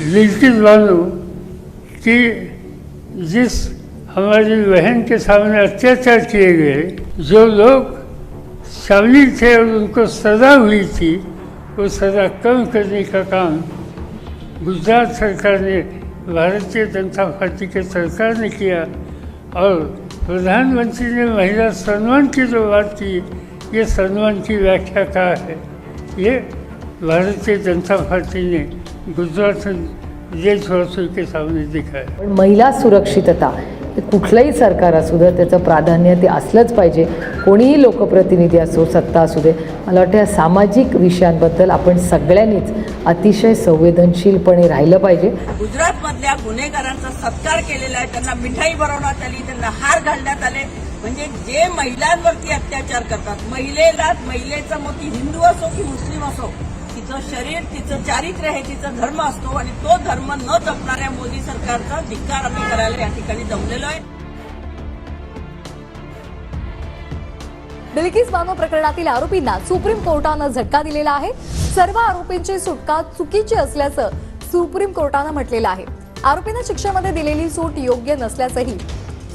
बिल्किस बानो कि जिस हमारी बहन के सामने अत्याचार किए गए, जो लोग शामिल थे और उनको सजा हुई थी, वो सजा कम करने का काम गुजरात सरकार ने, भारतीय जनता पार्टी के सरकार ने किया और प्रधानमंत्री ने महिला सम्मान की जो बात की, ये सम्मान की व्याख्या क्या है? ये भारतीय जनता पार्टी ने गुजरात देशवासियों के सामने दिखाया पण महिला सुरक्षितता हे कुठलंही सरकार असू दे त्याचं प्राधान्य ते असलंच पाहिजे. कोणीही लोकप्रतिनिधी असो सत्ता असू दे मला वाटतं या सामाजिक विषयांबद्दल आपण सगळ्यांनीच अतिशय संवेदनशीलपणे राहिलं पाहिजे. गुजरातमधल्या गुन्हेगारांचा सत्कार केलेला आहे त्यांना मिठाई भरवण्यात आली त्यांना हार घालण्यात आले. म्हणजे जे महिलांवरती अत्याचार करतात महिलेला महिलेचा मग ती हिंदू असो की मुस्लिम असो तिचं शरीर तिचं चारित्र्य हे तिचा धर्म असतो आणि तो धर्म न जपणाऱ्या मोदी सरकारचा धिक्कार आम्ही करायला या ठिकाणी जमलेलो आहे. बिल्किस बानो प्रकरणातील आरोपींना सुप्रीम कोर्टानं झटका दिलेला आहे. सर्व आरोपींची सुटका चुकीची असल्याचं सुप्रीम कोर्टानं म्हटलेलं आहे. आरोपींना शिक्षेमध्ये दिलेली सूट योग्य नसल्याचंही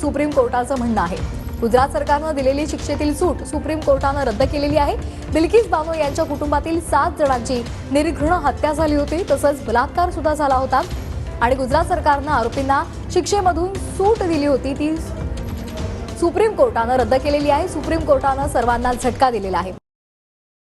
सुप्रीम कोर्टाचं म्हणणं आहे. गुजरात सरकारनं दिलेली शिक्षेतील सूट सुप्रीम कोर्टानं रद्द केलेली आहे. बिल्किस बानो यांच्या कुटुंबातील सात जणांची निर्घृण हत्या झाली होती तसंच बलात्कार सुद्धा झाला होता. आणि गुजरात सरकारनं आरोपींना शिक्षेमधून सूट दिली होती ती सुप्रीम कोर्टानं रद्द केलेली आहे. सुप्रीम कोर्टानं सर्वांना झटका दिलेला आहे.